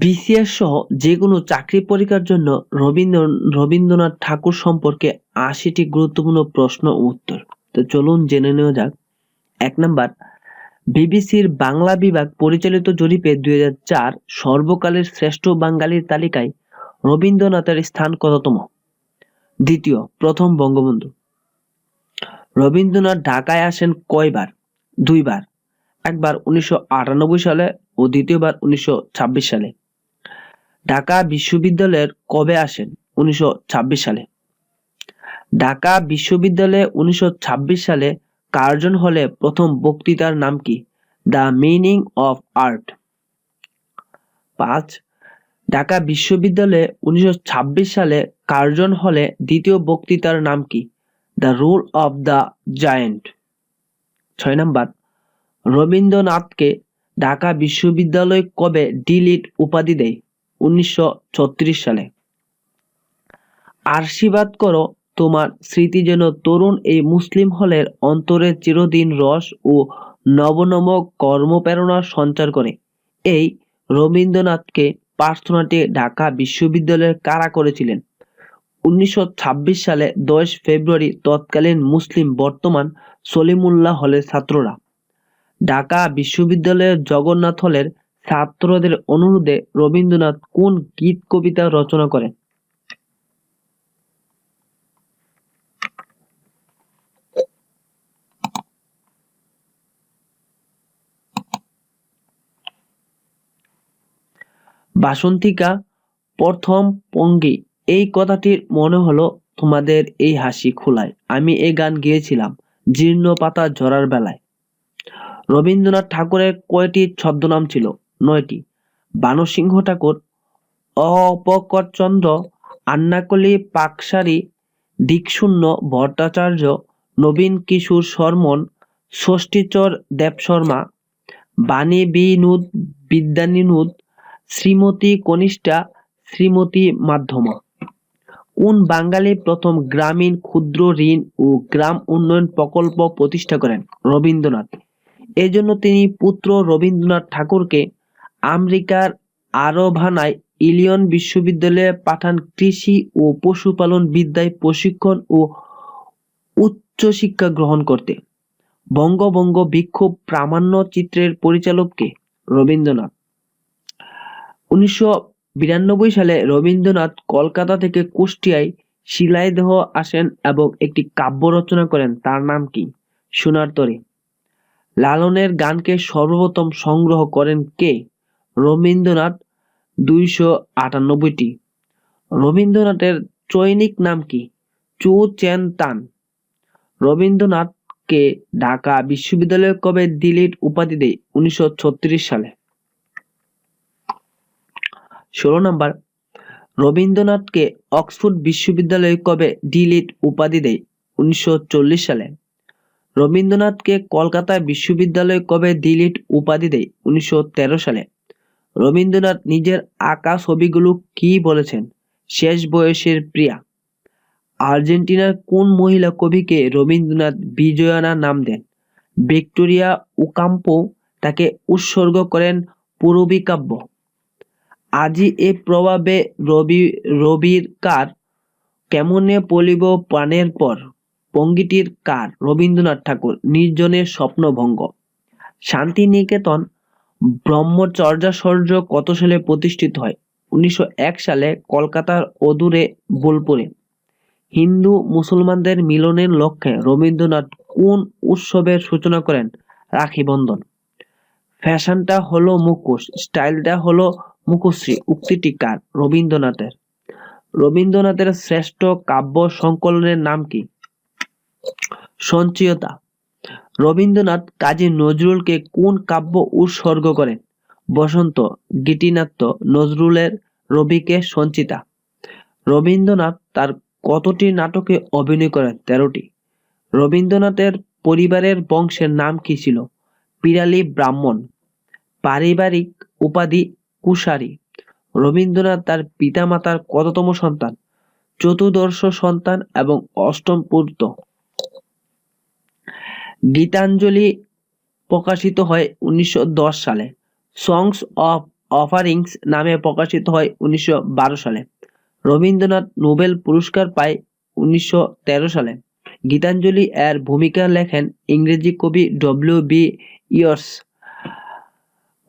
BCS সহ যে কোনো চাকরি পরীক্ষার জন্য রবীন্দ্র, রবীন্দ্রনাথ ঠাকুর সম্পর্কে আশিটি গুরুত্বপূর্ণ প্রশ্ন উত্তর। তো চলুন জেনে নেওয়া যাক। এক নাম্বার, বিবিসির বাংলা বিভাগ পরিচালিত জরিপে দুই চার সর্বকালের শ্রেষ্ঠ বাঙালির তালিকায় রবীন্দ্রনাথের স্থান কততম? দ্বিতীয়, প্রথম বঙ্গবন্ধু। রবীন্দ্রনাথ ঢাকায় আসেন কয়বার? দুইবার। একবার উনিশশো আটানব্বই সালে ও দ্বিতীয়বার উনিশশো ছাব্বিশ সালে। ঢাকা বিশ্ববিদ্যালয়ের কবে আসেন? উনিশশো ছাব্বিশ সালে। ঢাকা বিশ্ববিদ্যালয়ে উনিশশো ছাব্বিশ সালে কার্জন হলে প্রথম বক্তৃতার নাম কি? The meaning of art. পাঁচ, ঢাকা বিশ্ববিদ্যালয়ে উনিশশো ছাব্বিশ সালে কার্জন হলে দ্বিতীয় বক্তৃতার নাম কি? The rule of the giant. ছয় নাম্বার, রবীন্দ্রনাথকে ঢাকা বিশ্ববিদ্যালয় কবে ডিলিট উপাধি দেয়? উনিশশো ছত্রিশ সালে। আশীর্বাদ করো, তোমার স্মৃতি যেন তরুণ এই মুসলিম হলের অন্তরে চিরদিন রস ও নবনব কর্মপ্রেরণা সঞ্চার করে। এই রবীন্দ্রনাথকে প্রার্থনাটি ঢাকা বিশ্ববিদ্যালয়ের কারা করেছিলেন? উনিশশো ছাব্বিশ সালে দশ ফেব্রুয়ারি তৎকালীন মুসলিম বর্তমান সলিমুল্লাহ হলের ছাত্ররা। ঢাকা বিশ্ববিদ্যালয়ের জগন্নাথ হলের ছাত্রদের অনুরোধে রবীন্দ্রনাথ কোন গীত কবিতা রচনা করেন? বাসন্তিকা, প্রথম পঙ্গি, এই কথাটির মনে হলো তোমাদের এই হাসি খোলায়। আমি এই গান গেয়েছিলাম জীর্ণ পাতা ঝরার বেলায়। রবীন্দ্রনাথ ঠাকুরের কয়টি ছদ্মনাম ছিল? নয়টি। বানসিংহ ঠাকুর অপকরচন্দ্র আন্নাকলি পাকসারি, দিকশূন্য ভট্টাচার্য, নবীন কিশোর শর্মন, ষষ্ঠীচর দেব শর্মা বাণী বিনুদ বিদ্যানিনুদ, শ্রীমতী কনিষ্ঠা, শ্রীমতী মাধ্যমা। কোন বাঙালি প্রথম গ্রামীণ ক্ষুদ্র ঋণ ও গ্রাম উন্নয়ন প্রকল্প প্রতিষ্ঠা করেন রবীন্দ্রনাথ। এজন্য তিনি পুত্র রবীন্দ্রনাথ ঠাকুরকে আমেরিকার আরভানায় ইলিয়ন বিশ্ববিদ্যালয়ে পাঠান কৃষি ও পশুপালন বিদ্যায় প্রশিক্ষণ ও উচ্চশিক্ষা গ্রহণ করতে। বঙ্গভঙ্গ বিক্ষোভ প্রামাণ্য চিত্রের পরিচালককে রবীন্দ্রনাথ। উনিশশো বিরানব্বই সালে রবীন্দ্রনাথ কলকাতা থেকে কুষ্টিয়ায় শিলাইদহ আসেন এবং একটি কাব্য রচনা করেন। তার নাম কি? সোনার তরে। লালনের গানকে সর্বপ্রথম সংগ্রহ করেন কে? রবীন্দ্রনাথ দুইশো আটানব্বইটি। রবীন্দ্রনাথের চৈনিক নাম কি? চু চেন তান। রবীন্দ্রনাথকে ঢাকা বিশ্ববিদ্যালয় কবে দিলিট উপাধি দেয়? উনিশশো ছত্রিশ সালে। ষোলো নম্বর। রবীন্দ্রনাথকে অক্সফোর্ড বিশ্ববিদ্যালয় কবে ডিলিট উপাধি দেয়? উনিশশো চল্লিশ সালে। রবীন্দ্রনাথকে কলকাতা বিশ্ববিদ্যালয় কবে ডিলিট উপাধি দেয়? উনিশশো তেরো সালে। রবীন্দ্রনাথ নিজের আঁকা ছবিগুলো কি বলেছেন? শেষ বয়সের প্রিয়া। আর্জেন্টিনার কোন মহিলা কবিকে রবীন্দ্রনাথ বিজয়ানা নাম দেন? ভিক্টোরিয়া উকাম্পো তাকে উৎসর্গ করেন পূরবী কাব্য। আজি এ প্রভাবে রবি, রবির কার? কেমনে পলিব প্রাণের পর? পঙ্গিটির কার? রবীন্দ্রনাথ ঠাকুর, নির্জনের স্বপ্নভঙ্গ। শান্তিনিকেতন ব্রহ্মচর্যাচর্য কত সালে প্রতিষ্ঠিত হয়? উনিশশো এক সালে কলকাতার অদূরে বোলপুরে। হিন্দু মুসলমানদের মিলনের লক্ষ্যে রবীন্দ্রনাথ কোন উৎসবের সূচনা করেন? রাখি বন্ধন। ফ্যাশনটা হলো মুখোশ, স্টাইলটা হলো মুখশ্রী, উক্তিটি কার? রবীন্দ্রনাথের। রবীন্দ্রনাথের শ্রেষ্ঠ কাব্য সংকলনের নাম কি? সঞ্চয়তা। রবীন্দ্রনাথ কাজী নজরুলকে কোন কাব্য উৎসর্গ করেন? বসন্ত, গীতিনাট্য, নজরুলের রবিকে সঞ্চিতা। রবীন্দ্রনাথ তার কতটি নাটকে অভিনয় করেন? তেরোটি। রবীন্দ্রনাথের পরিবারের বংশের নাম কি ছিল? পিরালি ব্রাহ্মণ। পারিবারিক উপাধি কুশারি। রবীন্দ্রনাথ তার পিতামাতার কততম সন্তান? চতুর্দশ সন্তান এবং অষ্টম পুত্র গীতাঞ্জলি প্রকাশিত হয় উনিশশো দশ সালে। সংস অফ অফারিংস নামে প্রকাশিত হয় উনিশশো বারো সালে। রবীন্দ্রনাথ নোবেল পুরস্কার পায় উনিশশো তেরো সালে। গীতাঞ্জলি এর ভূমিকা লেখেন ইংরেজি কবি ডব্লিউ বি ইয়র্স।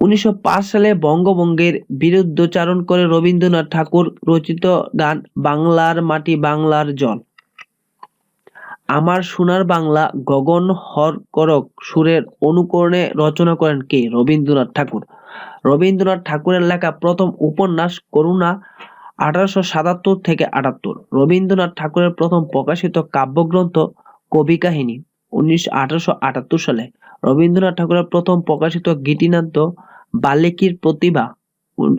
উনিশশো সালে বঙ্গভঙ্গের বিরুদ্ধচারণ করে রবীন্দ্রনাথ ঠাকুর রচিত গান বাংলার মাটি বাংলার জল। আমার সোনার বাংলা গগন হর করক সুরের অনুকরণে রচনা করেন কে? রবীন্দ্রনাথ ঠাকুর। রবীন্দ্রনাথ ঠাকুরের লেখা প্রথম উপন্যাস করুণা আঠারোশো সাতাত্তর থেকে আটাত্তর। রবীন্দ্রনাথ ঠাকুরের প্রথম প্রকাশিত কাব্যগ্রন্থ কবি কাহিনী উনিশ আঠারোশো আটাত্তর সালে। রবীন্দ্রনাথ ঠাকুরের প্রথম প্রকাশিত গীতিনাট্য বাল্মীকির প্রতিভা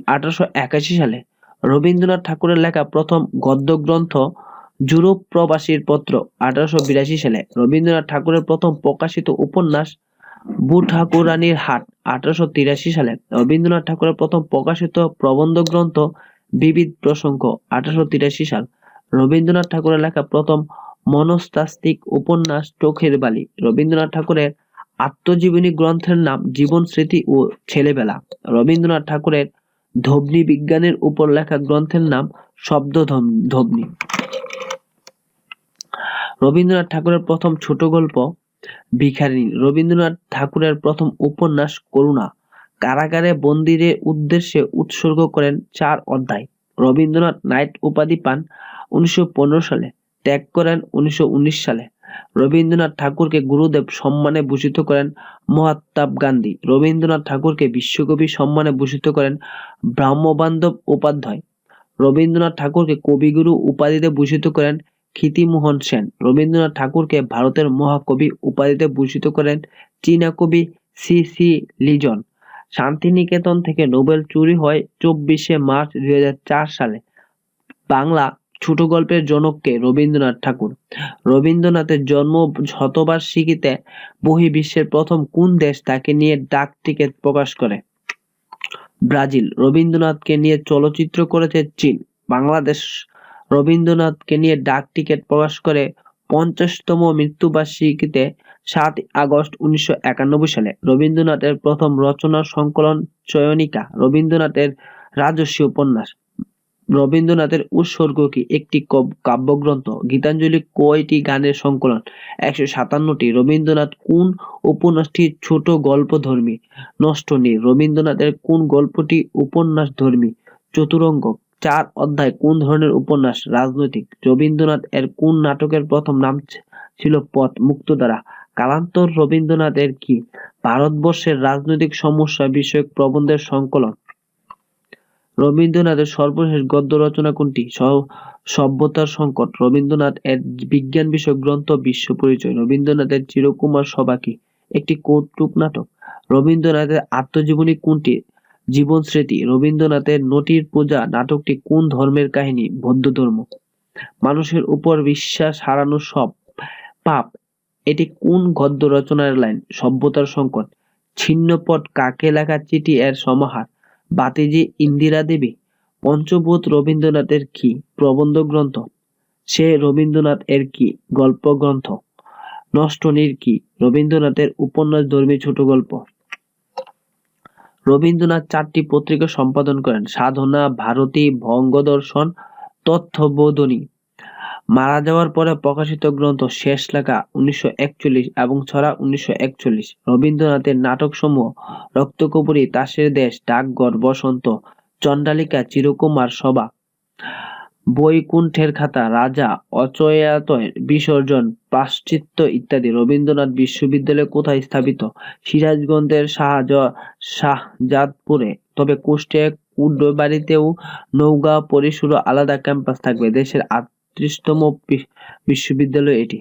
আঠারোশো একাশি সালে। রবীন্দ্রনাথ ঠাকুরের লেখা প্রথম গদ্যগ্রন্থ ইউরোপ প্রবাসীর পত্র আঠারোশো বিরাশি সালে রবীন্দ্রনাথ ঠাকুরের প্রথম প্রকাশিত উপন্যাস বু ঠাকুরানীর হাট, আঠারোশো তিরাশি সালে রবীন্দ্রনাথ ঠাকুরের প্রথম প্রকাশিত প্রবন্ধ গ্রন্থ বিবিধ প্রসঙ্গ, আঠারোশো তিরাশি সাল রবীন্দ্রনাথ ঠাকুরের লেখা প্রথম মনস্তাত্ত্বিক উপন্যাস চোখের বালি। রবীন্দ্রনাথ ঠাকুরের আত্মজীবনী গ্রন্থের নাম জীবন স্মৃতি ও ছেলেবেলা। রবীন্দ্রনাথ ঠাকুরের ধবনি বিজ্ঞানের উপর লেখা গ্রন্থের নাম শব্দ ধবনি। রবীন্দ্রনাথ ঠাকুরের প্রথম ছোট গল্প, ভিখারিণী। রবীন্দ্রনাথ ঠাকুরের প্রথম উপন্যাস, করুণা। কারাগারে বন্দীদের উদ্দেশ্যে উৎসর্গ করেন চার অধ্যায়। রবীন্দ্রনাথ নাইট উপাধি পান উনিশশো পনেরো সালে, ত্যাগ করেন উনিশশো উনিশ সালে। রবীন্দ্রনাথ ঠাকুরকে গুরুদেব সম্মানে ভূষিত করেন মহাত্মা গান্ধী। রবীন্দ্রনাথ ঠাকুরকে বিশ্বকবি সম্মানে ভূষিত করেন ব্রাহ্মবান্ধব উপাধ্যায়। রবীন্দ্রনাথ ঠাকুরকে কবিগুরু উপাধিতে ভূষিত করেন ক্ষিতিমোহন সেন। রবীন্দ্রনাথ ঠাকুরকে ভারতের মহাকবি উপাধিতে ভূষিত করেন চীনা কবি সি সি লিজন। শান্তিনিকেতন থেকে নোবেল চুরি হয় চব্বিশে মার্চ দুই হাজার চার সালে। বাংলা ছোট গল্পের জনককে রবীন্দ্রনাথ ঠাকুর। রবীন্দ্রনাথের জন্ম শতবার্ষিকীতে বহির্বিশ্বের প্রথম কোন দেশ তাকে নিয়ে ডাক টিকিট প্রকাশ করে? ব্রাজিল। রবীন্দ্রনাথকে নিয়ে চলচ্চিত্র করেছে চীন। বাংলাদেশ রবীন্দ্রনাথকে নিয়ে ডাক টিকিট প্রকাশ করে পঞ্চাশতম মৃত্যুবার্ষিকীতে সাত আগস্ট উনিশশো একানব্বই সালে। রবীন্দ্রনাথের প্রথম রচনা সংকলন চয়নিকা, রবীন্দ্রনাথের রাজস্বী উপন্যাস। রবীন্দ্রনাথের উৎসর্গ কি একটি কাব্যগ্রন্থ? গীতাঞ্জলি কয়টি গানের সংকলন? একশো সাতান্নটি। রবীন্দ্রনাথ কোন উপন্যাসটি ছোট গল্প ধর্মী নষ্ট নেই রবীন্দ্রনাথের কোন গল্পটি উপন্যাস ধর্মী চতুরঙ্গ। চার অধ্যায় কোন ধরনের উপন্যাস রাজনৈতিক? রবীন্দ্রনাথ এর কোন নাটকের প্রথম নাম ছিল পথ মুক্তধারা কালান্তর রবীন্দ্রনাথের কি? ভারতবর্ষের রাজনৈতিক সমস্যা বিষয়ক প্রবন্ধের সংকলন। রবীন্দ্রনাথের সর্বশেষ গদ্য রচনা কোনটি? সভ্যতার সংকট। রবীন্দ্রনাথ এর বিজ্ঞান বিষয়ক গ্রন্থ বিশ্ব পরিচয়। রবীন্দ্রনাথের চিরকুমার সভা কি? একটি কৌতুক নাটক। রবীন্দ্রনাথের আত্মজীবনী কোনটি? জীবন স্মৃতি রবীন্দ্রনাথের নটির পূজা নাটকটি কোন ধর্মের কাহিনী? বৌদ্ধ ধর্ম। মানুষের উপর বিশ্বাস হারানো সব পাপ, এটি কোন গদ্য রচনার লাইন? সভ্যতার সংকট। ছিন্নপট কাকে লেখা চিঠি এর সমাহার? বাতিজি ইন্দিরা দেবী, পঞ্চভূত রবীন্দ্রনাথের কি প্রবন্ধ গ্রন্থ সে রবীন্দ্রনাথ এর কি গল্প গ্রন্থ নষ্টনীর কি রবীন্দ্রনাথের উপন্যাস ধর্মী ছোট গল্প? রবীন্দ্রনাথ চারটি পত্রিকা সম্পাদন করেন। সাধনা, ভারতী ভঙ্গদর্শন তথ্যবোধনী। মারা যাওয়ার পরে প্রকাশিত গ্রন্থ শেষ লেখা উনিশশো একচল্লিশ এবং ছড়া উনিশশো একচল্লিশ। রবীন্দ্রনাথের নাটক সমূহ রক্তকপুরী তাসের দেশ, ডাকঘর, বসন্ত, চণ্ডালিকা, চিরকুমার সভা। বৈকুণ্ঠের খাতা, রাজা, অচয়াতয়, বিসর্জন প্রাশ্চিত্য ইত্যাদি। রবীন্দ্রনাথ বিশ্ববিদ্যালয় কোথায় স্থাপিত? সিরাজগঞ্জের শাহজ, শাহজাদপুরে। তবে কুষ্টিয়া কুর্ডবাড়িতেও নৌগা পরিসুর আলাদা ক্যাম্পাস থাকবে। দেশের আটত্রিশতম বিশ্ববিদ্যালয় এটি।